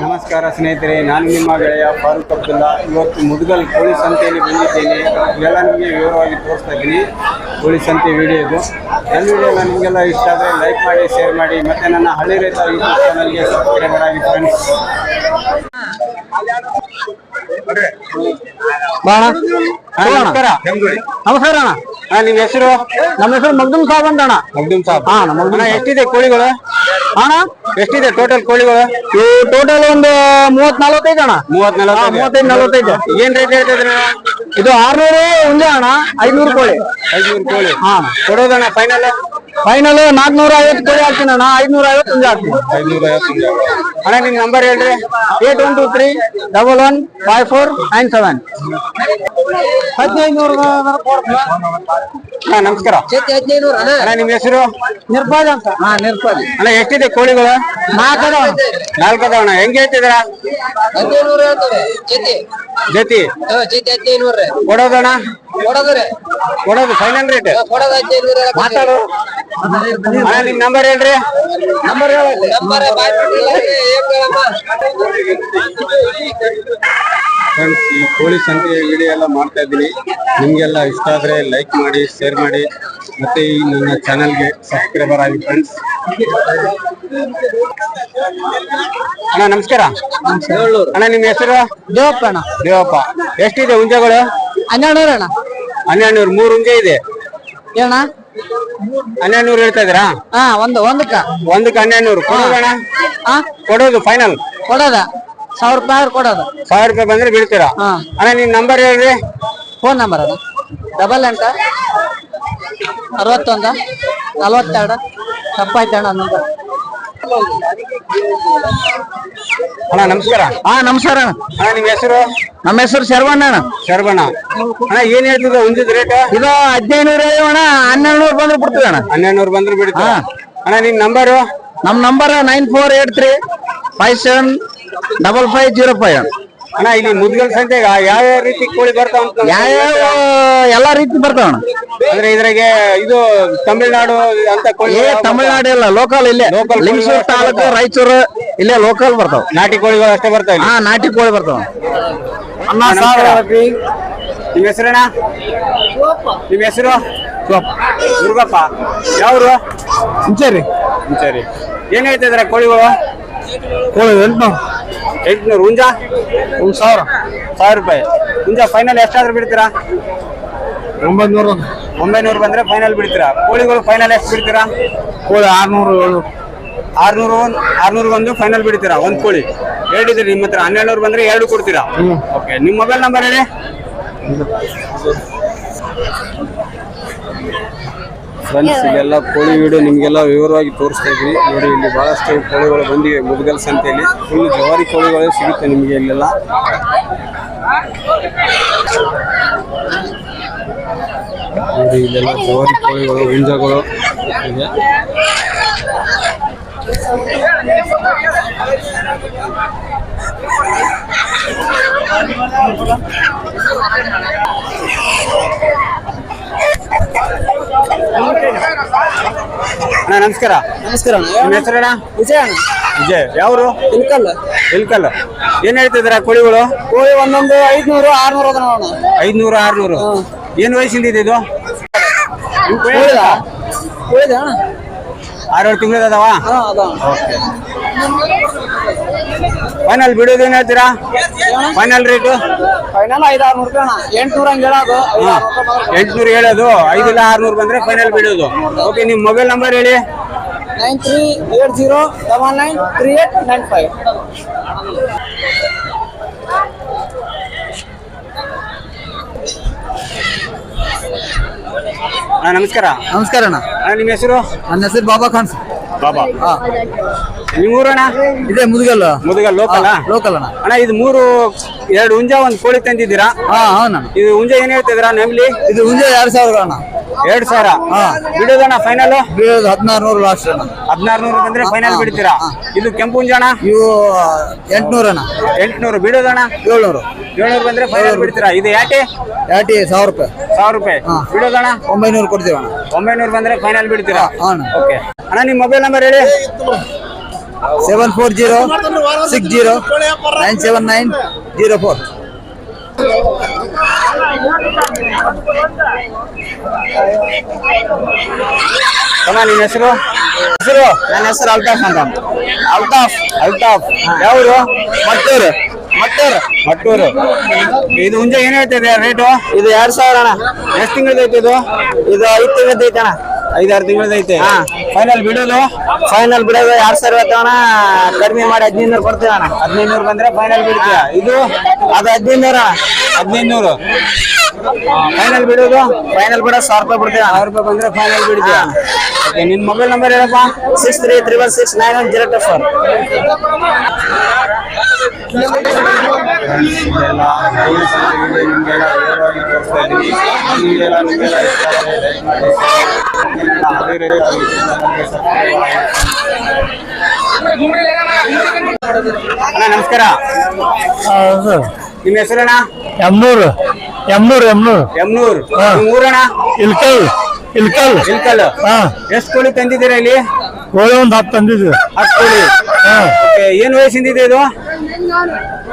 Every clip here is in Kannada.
ನಮಸ್ಕಾರ ಸ್ನೇಹಿತರೆ ನಾನು ನಿಮ್ಮ ಗೆಳೆಯ ಫಾರೂಕ್ ಅಬ್ದುಲ್ಲಾ. ಇವತ್ತು ಮುದುಗಲ್ ಕೋಳಿ ಸಂತೆಯಲ್ಲಿ ಬಂದಿದ್ದೇನೆ. ಇದೆಲ್ಲ ನಿಮಗೆ ವಿವರವಾಗಿ ತೋರಿಸ್ತಾ ಇದ್ದೀನಿ. ಕೋಳಿ ಸಂತೆ ವಿಡಿಯೋ ಇದು. ನನ್ನ ವಿಡಿಯೋ ನಿಮಗೆಲ್ಲ ಇಷ್ಟ ಆದರೆ ಲೈಕ್ ಮಾಡಿ ಶೇರ್ ಮಾಡಿ ಮತ್ತು ನನ್ನ ಹಳ್ಳಿ ರೈತ ಯೂಟ್ಯೂಬ್ ಚಾನಲ್ಗೆ ಸಬ್ಸ್ಕ್ರೈಬರ್ ಆಗಿ ಫ್ರೆಂಡ್ಸ್ ನಮಸ್ಕಾರ. ನಮಸ್ಕಾರ ಅಣ್ಣ. ನಿಮ್ಮ ಹೆಸರು? ನಮ್ಮ ಹೆಸರು ಮಗ್ದುಮ್ ಸಾಬ್ ಅಂತ ಅಣ್ಣ. ಮಗ್ದುಮ್ ಸಾಬ್. ಹಾ, ಮಗ್ದುಮ್ ಎಷ್ಟಿದೆ ಕೋಳಿಗಳು? ಅಣ್ಣ? ಎಷ್ಟಿದೆ ಟೋಟಲ್ ಕೋಳಿಗಳು? ಇವು ಟೋಟಲ್ ಒಂದು ಮೂವತ್ ನಲ್ವತ್ತೈದು ಅಣ್ಣ ಮೂವತ್ ಮೂವತ್ತೈದು ನಲವತ್ತೈದು. ಏನ್ ರೇಟ್ ಹೇಳ್ತಿದ್ರೆ ಇದು ಆರ್ನೂರು ಒಂದೇ ಅಣ್ಣ ಐದ್ನೂರು ಕೋಳಿ. ಐದ್ನೂರು ಕೋಳಿ. ಹಾ. ಕೊಡೋದಣ್ಣ ಫೈನಲ್ ಫೈನಲ್ ನಾಲ್ಕನೂರ ಐವತ್ತು ಕೋಳಿ ಹಾಕ್ತೀನಿ ಅಣ್ಣ. ಐದ್ನೂರ ಐವತ್ತು ಒಂದು ಹಾಕ್ತೀನಿ. ಅಣ್ಣ ನಿಮ್ ನಂಬರ್ ಹೇಳ್ರಿ. Eight one two three double one five four nine seven ಹದಿನೈದು ಅಣ್ಣ ನಮಸ್ಕಾರ. ಅಣ್ಣ. ನಿಮ್ ಹೆಸರು? ನಿರ್ಪಾದ ಅಂತ. ಹಾ ನಿರ್ಪಾದ ಅಣ್ಣ ಎಷ್ಟಿದೆ ಕೋಳಿಗಳು? ನಾಲ್ಕದ ನಾಲ್ಕದ ಅದಾವಣ್ಣ ಹೆಂಗೆ ಹೇಳ್ತಿದ್ರ ಜೊತೆ. ಕೊಡೋದಣ್ಣ ಕೊಡೋದು ಫೈನಲ್ ರೇಟ್ ಮಾತಾಡು. ಅಣ್ಣ ನಿಮ್ ನಂಬರ್ ಹೇಳ್ರಿ. ನಂಬರ್ ನಂಬರ್ ಫ್ರೆಂಡ್ಸ್ ಈ ಕೋಳಿ ಸಂತೆ ವಿಡಿಯೋ ಎಲ್ಲ ಮಾಡ್ತಾ ಇದ್ದೀನಿ. ನಿಮಗೆಲ್ಲ ಇಷ್ಟ ಆದರೆ ಲೈಕ್ ಮಾಡಿ ಶೇರ್ ಮಾಡಿ ಮತ್ತೆ ಈ ನನ್ನ ಚಾನಲ್ಗೆ ಸಬ್ಸ್ಕ್ರೈಬರ್ ಆಗಿ ಫ್ರೆಂಡ್ಸ್ ಅಣ್ಣ ನಮಸ್ಕಾರ. ಅಣ್ಣ ನಿಮ್ಮ ಹೆಸರು? ದೇವಪ್ಪ ಅಣ್ಣ. ದೇವಪ್ಪ. ಎಷ್ಟಿದೆ ಹುಂಜಗಳು ಹನ್ನೆರಡು ನೂರು ಅಣ್ಣ. ಹನ್ನೆರಡು ನೂರು ಮೂರು ಹುಂಜೆ ಇದೆ. ಏನಣ್ಣ? ಹನ್ನೆರಡು ನೂರು ಹೇಳ್ತಾ ಇದ್ದೀರಾ ಹಾ ಒಂದು ಒಂದಕ್ಕ. ಒಂದಕ್ಕೆ ಹನ್ನೆರಡು ನೂರು ಕೊಡೋದಣ್ಣ? ಹಾ ಕೊಡೋದು ಫೈನಲ್ ಕೊಡೋದ. ಸಾವಿರ ರೂಪಾಯಿ ಆದ್ರೆ ಕೊಡೋದು. ಸಾವಿರ ರೂಪಾಯಿ ಬಂದ್ರೆ ಬೀಳ್ತೀರಾ? ಹಾ. ಅಣ್ಣ ನಿಮ್ ನಂಬರ್ ಹೇಳ್ರಿ. ಫೋನ್ ನಂಬರ್ ಅಣ್ಣ ಡಬಲ್ ಎಂಟ ಅರವತ್ತೊಂದ ನಲ್ವತ್ತೆರಡು ತಪ್ಪಾಯ್ತು ಅಣ್ಣ ನಂಬರ್ ಅಣ್ಣ ನಮಸ್ಕಾರ. ಹಾ ನಮಸ್ಕಾರ ಅಣ್ಣ. ಅಣ್ಣ ನಿಮ್ ಹೆಸರು? ನಮ್ಮ ಹೆಸರು ಶರವಣ್ಣ ಅಣ್ಣ. ಅಣ್ಣ ಏನ್ ಹೇಳ್ತಿದ್ದ? ಒಂದಿದ್ ರೇಟ್ ಇದು ಹದಿನೈದು ನೂರ ಅಣ್ಣ ಹನ್ನೆರಡು ನೂರು ಬಂದ್ರೆ ಬಿಡ್ತೀವಿ ಅಣ್ಣ. ಹನ್ನೆರಡು ನೂರು ಬಂದ್ರೆ ಬಿಡ್ತೀರಾ ಅಣ್ಣ ನಿನ್ ನಂಬರು ನಮ್ಮ number nine four eight three five seven double five zero five ಅಣ್ಣ. ಅಣ್ಣ ಇಲ್ಲಿ ಮುದ್ಗಲ್ ಸಂತೆಗೆ ಯಾವ ಯಾವ ರೀತಿ ಕೋಳಿ ಬರ್ತಾವ ಅಂತ ನಮ್ಗೆ ಯಾವ್ಯಾವ ಎಲ್ಲಾ ರೀತಿ ಬರ್ತಾವ ಅಣ್ಣ. ಅಂದ್ರೆ ಇದ್ರಾಗೆ ಇದು ತಮಿಳ್ನಾಡು ಅಂತ ಕೋಳಿ ಏ ತಮಿಳ್ನಾಡು ಇಲ್ಲ ಲೋಕಲ್ ಇಲ್ಲೇ. Local ಲಿಂಗಸೂರು ತಾಲೂಕು ರಾಯಚೂರು ಇಲ್ಲೇ ಲೋಕಲ್ ಬರ್ತಾವ. ನಾಟಿ ಕೋಳಿಗಳು ಅಷ್ಟೇ ಬರ್ತಾವ ಇಲ್ಲಿ. ಹಾ ನಾಟಿ ಕೋಳಿ ಬರ್ತಾವ. ನಿಮ್ಮ ನಿಮ್ ಹೆಸರಣ್ಣ ನಿಮ್ ಹೆಸರು? ದುರ್ಗಪ್ಪ. ಯಾವ್ರು? ಸರಿ ಸರಿ ಏನ್ ಹೇಳ್ತಿದ್ರ ಕೋಳಿಗಳು? ಕೋಳಿ ಎಂಟ್ನೂರು. ಎಂಟ್ನೂರು. ಹುಂಜ? ಒಂದು ಸಾವಿರ. ಸಾವಿರ ರೂಪಾಯಿ. ಹುಂಜ ಫೈನಲ್ ಎಷ್ಟಾದ್ರೂ ಬಿಡ್ತೀರಾ? ಒಂಬೈನೂರು. ಒಂಬೈನೂರು ಬಂದ್ರೆ ಫೈನಲ್ ಬಿಡ್ತೀರಾ? ಕೋಳಿಗಳು ಫೈನಲ್ ಎಷ್ಟು ಬಿಡ್ತೀರಾ? ಕೋಳಿ ಆರ್ನೂರು ಏಳ್ನೂರು. ಆರ್ನೂರು ಆರ್ನೂರು ಒಂದು ಫೈನಲ್ ಬಿಡ್ತೀರಾ? ಒಂದ್ ಕೋಳಿ. ಹೇಳಿದ್ರಿ ನಿಮ್ಮ ಹತ್ರ ಹನ್ನೆರಡು ಬಂದ್ರೆ ಎರಡು ಕೊಡ್ತೀರಾ? ಓಕೆ ನಿಮ್ಮ ಮೊಬೈಲ್ ನಂಬರ್ ಹೇಳಿ. ಫ್ರೆಂಡ್ಸ್ ಇಲ್ಲೆಲ್ಲ ಕೋಳಿ ವಿಡಿಯೋ ನಿಮಗೆಲ್ಲ ವಿವರವಾಗಿ ತೋರಿಸ್ತಾ ಇದ್ವಿ ನೋಡಿ ಇಲ್ಲಿ ಭಾಳಷ್ಟು ಕೋಳಿಗಳು ಬಂದಿವೆ ಮುದ್ಗಲ್ ಸಂತೆಯಲ್ಲಿ. ಫುಲ್ ಜವಾರಿ ಕೋಳಿಗಳೇ ಸಿಗುತ್ತೆ ನಿಮಗೆ ಇಲ್ಲೆಲ್ಲ. ನೋಡಿ ಇಲ್ಲೆಲ್ಲ ಜವಾರಿ ಕೋಳಿಗಳು ಹಿಂಜಗಳು ಇದೆ. ಅಣ್ಣ ನಮಸ್ಕಾರ. ನಮಸ್ಕಾರ ನಿಮ್ಮ ಹೆಸರಣ್ಣ ವಿಜಯ ಅಣ್ಣ ವಿಜಯ್ ಯಾವ್ರು? ಇಲ್ಕಲ್ ಇಲ್ಕಲ್ ಏನ್ ಹೇಳ್ತಿದ್ರ ಕೋಳಿಗಳು? ಕೋಳಿ ಒಂದೊಂದು ಐದ್ನೂರು ಆರ್ನೂರು ಅದ ನೋಡೋಣ ಐದ್ನೂರು ಆರ್ನೂರು. ಏನ್ ವಯಸ್ಸಿಂದ ಇದೆ ಇದು? ಕೋಳಿದ? ಕೋಳಿದ ಅಣ್ಣ? ಆರೇಳು ತಿಂಗಳು ಅದಾವ? ಅದ ಫೈನಲ್ ಬಿಡೋದು ಏನ್ ಹೇಳ್ತೀರಾ? ಫೈನಲ್ ರೇಟು ಫೈನಲ್ ಐದು ಆರ್ನೂರು ರೂಪಾಯಿ ಎಂಟ್ನೂರ ಹಂಗೆ ಹೇಳೋದು. ಎಂಟ್ನೂರು ಹೇಳೋದು. ಐದಿಲ್ಲ ಆರ್ನೂರು ಬಂದ್ರೆ ಫೈನಲ್ ಬಿಡೋದು. ಓಕೆ ನಿಮ್ಮ ಮೊಬೈಲ್ ನಂಬರ್ ಹೇಳಿ. Nine three eight zero double nine three eight nine five. ಅಣ್ಣ ನಮಸ್ಕಾರ. ನಮಸ್ಕಾರ ಅಣ್ಣ. ಅಣ್ಣ ನಿಮ್ಮ ಹೆಸರು? ನನ್ನ ಹೆಸರು ಬಾಬಾ ಖಾನ್ ಬಾಬಾ. ಹಾ. ನಿಮ್ಮ ಊರಣ್ಣ ಇದೇ ಮುದುಗಲ್. ಮುದುಗಲ್ ಲೋಕಲ್ ಲೋಕಲ್ ಅಣ್ಣ. ಅಣ್ಣ ಇದು ಮೂರು ಎರಡು ಹುಂಜ ಒಂದು ಕೋಳಿ ತಂದಿದ್ದೀರಾ? ಹಾ ಹೌದಣ್ಣ ಇದು ಹುಂಜ ಏನ್ ಹೇಳ್ತಿದ್ದೀರಾ ನೆಮ್ಲಿ ಇದು ಹುಂಜಾ ಎರಡು ಸಾವಿರ ಅಣ್ಣ. ಎರಡ್ ಸಾವಿರ. ಬಿಡೋದಣ್ಣ ಫೈನಲ್ ಹದಿನಾರು ನೂರು ಲಾಸ್ಟ್ ಹದಿನಾರು ನೂರು ಬಂದ್ರೆ ಫೈನಲ್ ಬಿಡ್ತೀರಾ? ಇದು ಕೆಂಪು ಹುಂಜಣ ಇವು ಎಂಟ್ನೂರು ಎಂಟ್ನೂರು. ಬಿಡೋದಣ್ಣ ಏಳ್ನೂರು. ಏಳ್ನೂರು ಬಂದ್ರೆ ಫೈನಲ್ ಬಿಡ್ತೀರಾ? ಇದು ಯಾಕೆ? ಯಾಟಿ ಸಾವಿರ ರೂಪಾಯಿ. ಸಾವಿರ ರೂಪಾಯಿ. ಬಿಡೋದಣ್ಣ ಒಂಬೈನೂರು ಕೊಡ್ತೀವಿ ಅಣ್ಣ. ಒಂಬೈನೂರು ಬಂದ್ರೆ ಫೈನಲ್ ಬಿಡ್ತೀರಾ. ಓಕೆ ಅಣ್ಣ. ನಿಮ್ಮ ಮೊಬೈಲ್ ನಂಬರ್ ಹೇಳಿ. Seven four zero six zero nine seven nine zero four ತಮ್ಮ ನಿನ್ನ ಹೆಸರು? ಹೆಸರು? ನನ್ನ ಹೆಸರು ಅಲ್ತಾಫ್ ಅಂತ. ಅಲ್ತಾಫ್. ಅಲ್ತಾಫ್. ಯಾವ್ದು ಮತ್ತೂರು ಮತ್ತೂರು ಮಟ್ಟೂರು. ಇದು ಮುಂಜೆ ಏನ್ ಹೇಳ್ತಿದೆ ರೇಟು ಇದು ಎರಡ್ ಸಾವಿರ ಅಣ್ಣ. ಎಷ್ಟು ತಿಂಗಳದೈತೆ ಇದು? ಇದು ಐದು ತಿಂಗಳದೈತೆ ಅಣ್ಣ. ಐದಾರು ತಿಂಗಳದೈತೆ ಹಾ. ಫೈನಲ್ ಬಿಡೋದು? ಫೈನಲ್ ಬಿಡೋದು ಎರಡ್ ಸಾವಿರ ಅಣ್ಣ. ಕಡಿಮೆ ಮಾಡಿ ಹದಿನೈದು ನೂರು ಅಣ್ಣ. ಹದಿನೈದು ನೂರು ಬಂದ್ರೆ ಫೈನಲ್ ಬಿಡ್ತೀಯ? ಇದು? ಅದು ಹದಿನೈದು ಹದಿನೈದು ಫೈನಲ್ ಬಿಡೋದು? ಫೈನಲ್ ಬಿಡೋ ಸಾವಿರ ರೂಪಾಯಿ ಬಿಡ್ತೀಯ ಸಾವಿರ ರೂಪಾಯಿ ಬಂದ್ರೆ ಫೈನಲ್ ಬಿಡ್ತೀಯ ಓಕೆ ನಿನ್ ಮೊಬೈಲ್ ನಂಬರ್ ಹೇಳಪ್ಪ? Six three triple six nine one zero two four. ಅಣ್ಣ ನಮಸ್ಕಾರ. ನಿಮ್ಮ ಹೆಸರಣ್ಣ? ಎಮ್ನೂರು ಎಮ್ನೂರು ಎಮ್ನೂರು. ಹಾ. ನಿಮ್ಮ ಊರಣ್ಣ? ಇಲ್ಕಲ್ ಇಲ್ಕಲ್. ಇಲ್ಕಲ್. ಹಾ. ಎಷ್ಟು ಕೋಳಿ ತಂದಿದ್ದೀರ ಇಲ್ಲಿ? ಕೋಳಿ ಒಂದು ಹತ್ತು ತಂದಿದ್ವಿ ಹತ್ತು ಕೋಳಿ. ಹಾ. ಓಕೆ ಏನು ವಯಸ್ಸಿಂದಿದೆ ಇದು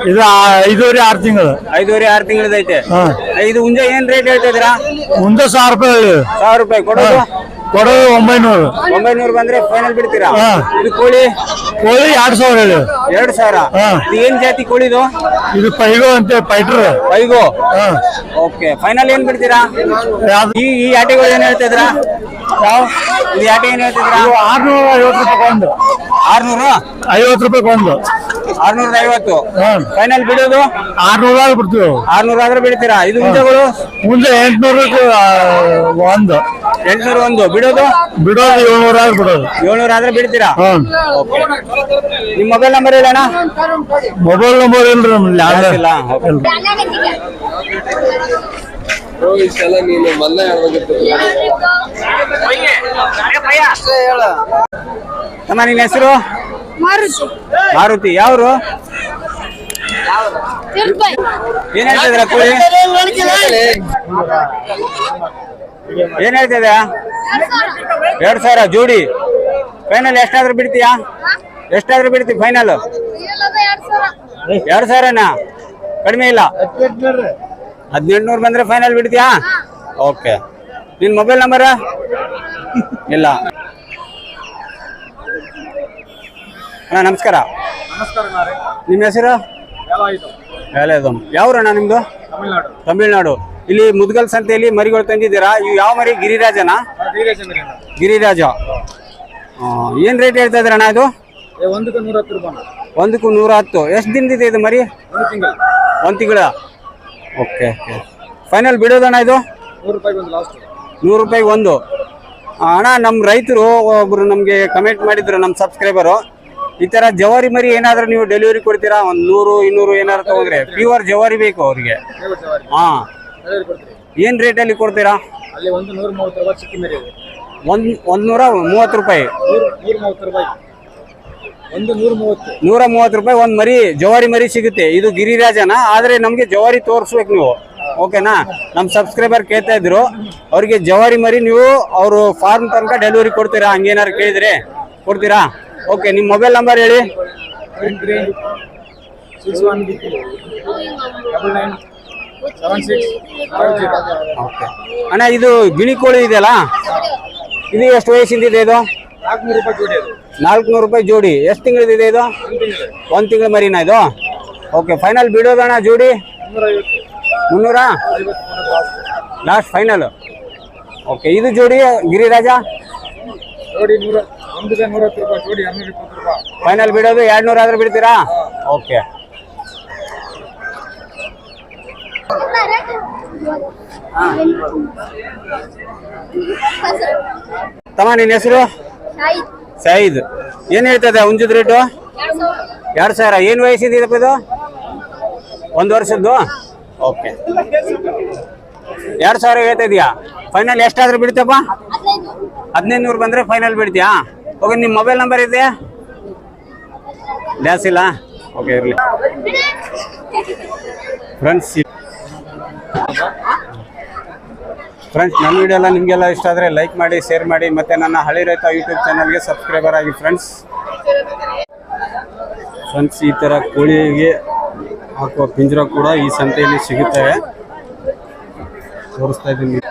ಇದು? ಆ- ಐದೂವರೆ ಆರು ತಿಂಗಳು. ಐದೂವರೆ ಆರು ತಿಂಗಳದೈತೆ. ಹಾ. ಇದು ಹುಂಜ ಏನ್ ರೇಟ್ ಹೇಳ್ತಾ ಇದ್ದೀರಾ? ಮುಂದೆ ಸಾವಿರ ರೂಪಾಯಿ ಹೇಳಿ ಸಾವಿರ ರೂಪಾಯಿ. ಕೊಡೋದು? ಕೊಡೋದು ಒಂಬೈನೂರು. ಒಂಬೈನೂರು ಬಂದ್ರೆ ಫೈನಲ್ ಬಿಡ್ತೀರಾ? ಹಾ. ಇದು ಕೋಳಿ? ಕೋಳಿ ಎರಡು ಸಾವಿರ ಹೇಳಿ. ಎರಡು ಸಾವಿರ? ಹಾ. ಇದು ಏನ್ ಜಾತಿ ಕೋಳಿದು ಇದು? ಪೈಗೋ ಅಂತ ಪೈಟ್ರ್. ಐಗೋ ಹಾ. ಓಕೆ. ಫೈನಲ್ ಏನ್ ಬಿಡ್ತೀರಾ? ಯಾವ್ದು? ಈ ಈ ಆಟೆಗಳು ಏನ್ ಹೇಳ್ತಾ ಇದ್ರಾ ಯಾವ? ಇದು ಆಟೆ ಏನ್ ಹೇಳ್ತಿದ್ರಾ ಆರ್ನೂರ ಐವತ್ತು ರೂಪಾಯಿ ಒಂದು ಆರ್ನೂರು? ಐವತ್ತು ರೂಪಾಯಿ ಒಂದು ಆರ್ನೂರ ಐವತ್ತು ಫೈನಲ್ ಬಿಡೋದು? ಆರ್ನೂರ ಬಿಡ್ತೀವಿ. ಆರ್ನೂರ ಆದ್ರೆ ಬಿಡ್ತೀರಾ? ಇದು ಹುಂಜಗಳು ಮುಂದೆ ಎಂಟ್ನೂರಕ್ಕೆ ಒಂದು. ಎಂಟ್ನೂರ ಒಂದು ಬಿಡೋದು? ಬಿಡೋದು ಏಳ್ನೂರ ಬಿಡೋದು. ಏಳ್ನೂರ ಆದ್ರೆ ಬಿಡ್ತೀರಾ ನಿಮ್ ಮೊಬೈಲ್ ನಂಬರ್ ಹೇಳಣ್ಣ? ಮೊಬೈಲ್ ನಂಬರ್ ಇಲ್ರಿ ಯಾವ್ದು ಇಲ್ಲ. ಓಕೆ. ನೀನು ಮೊನ್ನೆ ಹೇಳ್ಬೇಕಿತ್ತು ತಮ್ಮ ನಿನ್ನ ಹೆಸರು? ಮಾರುತಿ. ಮಾರುತಿ ಯಾವ್ರು? ಏನ್ ಹೇಳ್ತಿದ್ರ ಕೂಲಿ ಏನ್ ಹೇಳ್ತಿದ ಎರಡ್ ಸಾವಿರ ಜೋಡಿ. ಫೈನಲ್ ಎಷ್ಟಾದ್ರೂ ಬಿಡ್ತೀಯಾ? ಎಷ್ಟಾದ್ರೂ ಬಿಡ್ತಿ ಫೈನಲ್ ಎರಡ್ ಸಾವಿರನಾ? ಕಡಿಮೆ ಇಲ್ಲ. ಹದಿನೆಂಟುನೂರು ಬಂದ್ರೆ ಫೈನಲ್ ಬಿಡ್ತೀಯಾ? ಓಕೆ ನಿನ್ ಮೊಬೈಲ್ ನಂಬರ್ ಇಲ್ಲ. ಅಣ್ಣ ನಮಸ್ಕಾರ. ನಿಮ್ಮ ಹೆಸರು? ಬೇಲೆದಮ್ ಯಾವ್ರಣ್ಣ ನಿಮ್ದು? ತಮಿಳ್ನಾಡು. ಇಲ್ಲಿ ಮುದ್ಗಲ್ ಸಂತೆಯಲ್ಲಿ ಮರಿಗಳು ತಂದಿದ್ದೀರಾ? ಇವು ಯಾವ ಮರಿ? ಗಿರಿರಾಜನ? ಗಿರಿರಾಜ. ಏನ್ ರೇಟ್ ಹೇಳ್ತಾ ಇದ್ರಣ್ಣ ಇದು? ಒಂದಕ್ಕೂ ನೂರ ಹತ್ತು ರೂಪಾಯಿ ಒಂದಕ್ಕೂ ನೂರ ಹತ್ತು ಎಷ್ಟು ದಿನದಿದೆ ಇದು ಮರಿ? ಒಂದು ತಿಂಗಳ. Okay okay. ಫೈನಲ್ ಬಿಡೋದಣ್ಣ ಇದು? ನೂರು ರೂಪಾಯಿ ಒಂದು ಲಾಸ್ಟ್ ನೂರು ರೂಪಾಯಿಗೆ ಒಂದು. ಅಣ್ಣ ನಮ್ಮ ರೈತರು ಒಬ್ಬರು ನಮಗೆ ಕಮೆಂಟ್ ಮಾಡಿದ್ರು ನಮ್ಮ ಸಬ್ಸ್ಕ್ರೈಬರು ಈ ತರ ಜವಾರಿ ಮರಿ ಏನಾದ್ರೂ ನೀವು ಡೆಲಿವರಿ ಕೊಡ್ತೀರಾ? ಒಂದ್ ನೂರು ಇನ್ನೂರು ಏನಾದ್ರು ತಗೊಂಡ್ರೆ ಪ್ಯೂರ್ ಜವಾರಿ ಬೇಕು ಅವ್ರಿಗೆ. ಹಾ. ಏನ್ ರೇಟ್ ಕೊಡ್ತೀರಾ? ಅಲ್ಲಿ ಕೊಡ್ತೀರಾ ಒಂದು ಒಂದು ನೂರ ಮೂವತ್ತು ರೂಪಾಯಿ. ನೂರ ಮೂವತ್ತು ರೂಪಾಯಿ. ಒಂದು ಮರಿ ಜವಾರಿ ಮರಿ ಸಿಗುತ್ತೆ. ಇದು ಗಿರಿರಾಜನ ಆದರೆ ನಮಗೆ ಜವಾರಿ ತೋರಿಸ್ಬೇಕು ನೀವು. ಓಕೆನಾ? ನಮ್ಮ ಸಬ್ಸ್ಕ್ರೈಬರ್ ಕೇಳ್ತಾ ಇದ್ರು ಅವ್ರಿಗೆ ಜವಾರಿ ಮರಿ ನೀವು ಅವರು ಫಾರ್ಮ್ ತನಕ ಡೆಲಿವರಿ ಕೊಡ್ತೀರಾ? ಹಂಗೇನಾರು ಕೇಳಿದ್ರೆ ಕೊಡ್ತೀರಾ? ಓಕೆ ನಿಮ್ಮ ಮೊಬೈಲ್ ನಂಬರ್ ಹೇಳಿ. ಓಕೆ ಅಣ್ಣ ಇದು ಗಿಣಿ ಕೋಳಿ ಇದೆಯಲ್ಲ? ಇದು ಎಷ್ಟು ವಯಸ್ಸಿಂದ ಇದೆ? ಇದು ನಾಲ್ಕುನೂರು ರೂಪಾಯಿ ಜೋಡಿ ಅದು. ನಾಲ್ಕುನೂರು ರೂಪಾಯಿ ಜೋಡಿ. ಎಷ್ಟು ತಿಂಗಳಿದೆ ಇದು? ಒಂದು ತಿಂಗಳ ಮರಿನಾ ಇದು? ಓಕೆ ಫೈನಲ್ ಬಿಡೋದಣ್ಣ ಜೋಡಿ? ಮುನ್ನೂರ? ಲಾಸ್ಟ್ ಫೈನಲ್ ಓಕೆ ಇದು ಜೋಡಿ ಗಿರಿರಾಜ? ನೂರ. ಒಂದಿದೆ ನೂರ ಹತ್ತು ರೂಪಾಯಿ ಜೋಡಿ ಎರಡ್ನೂರ ಇಪ್ಪತ್ತು ರೂಪಾಯಿ. ಫೈನಲ್ ಬಿಡೋದು ಎರಡು ನೂರು ಆದ್ರೆ ಬಿಡ್ತೀರಾ? ಓಕೆ ತಮ್ಮ ನಿನ್ನ ಹೆಸರು? ಸೈದ್ ಏನು ಹೇಳ್ತದೆ ಹುಂಜದ ರೇಟು ಎರಡ್ ಸಾವಿರ. ಏನು ವಯಸ್ಸಿದೆಯಪ್ಪ ಇದು? ಒಂದು ವರ್ಷದ್ದು? ಓಕೆ ಎರಡು ಸಾವಿರ ಹೇಳ್ತಾ ಇದೆಯಾ? ಫೈನಲ್ ಎಷ್ಟಾದ್ರೂ ಬಿಡ್ತಪ್ಪ? ಹದಿನೈದು. ನೂರು ಬಂದರೆ ಫೈನಲ್ ಬಿಡ್ತೀಯಾ? ಓಕೆ ನಿಮ್ಮ ಮೊಬೈಲ್ ನಂಬರ್ ಇದೆಯಾ ಡ್ಯಾನ್ಸ್ ಇಲ್ಲ? ಓಕೆ ಇರಲಿ. ಫ್ರೆಂಡ್ಸ್ ಫ್ರೆಂಡ್ಸ್ ನನ್ನ ವಿಡಿಯೋ ಎಲ್ಲ ನಿಮಗೆಲ್ಲ ಇಷ್ಟ ಆದರೆ ಲೈಕ್ ಮಾಡಿ ಶೇರ್ ಮಾಡಿ, ಮತ್ತು ನನ್ನ ಹಳಿ ರೈತ ಯೂಟ್ಯೂಬ್ ಚಾನಲ್ಗೆ ಸಬ್ಸ್ಕ್ರೈಬರ್ ಆಗಿ ಫ್ರೆಂಡ್ಸ್ ಫ್ರೆಂಡ್ಸ್ ಈ ಥರ ಕೋಳಿಗೆ ಹಾಕುವ ಪಿಂಜರ ಕೂಡ ಈ ಸಂತೆಯಲ್ಲಿ ಸಿಗುತ್ತವೆ. ತೋರಿಸ್ತಾ ಇದ್ದೀನಿ.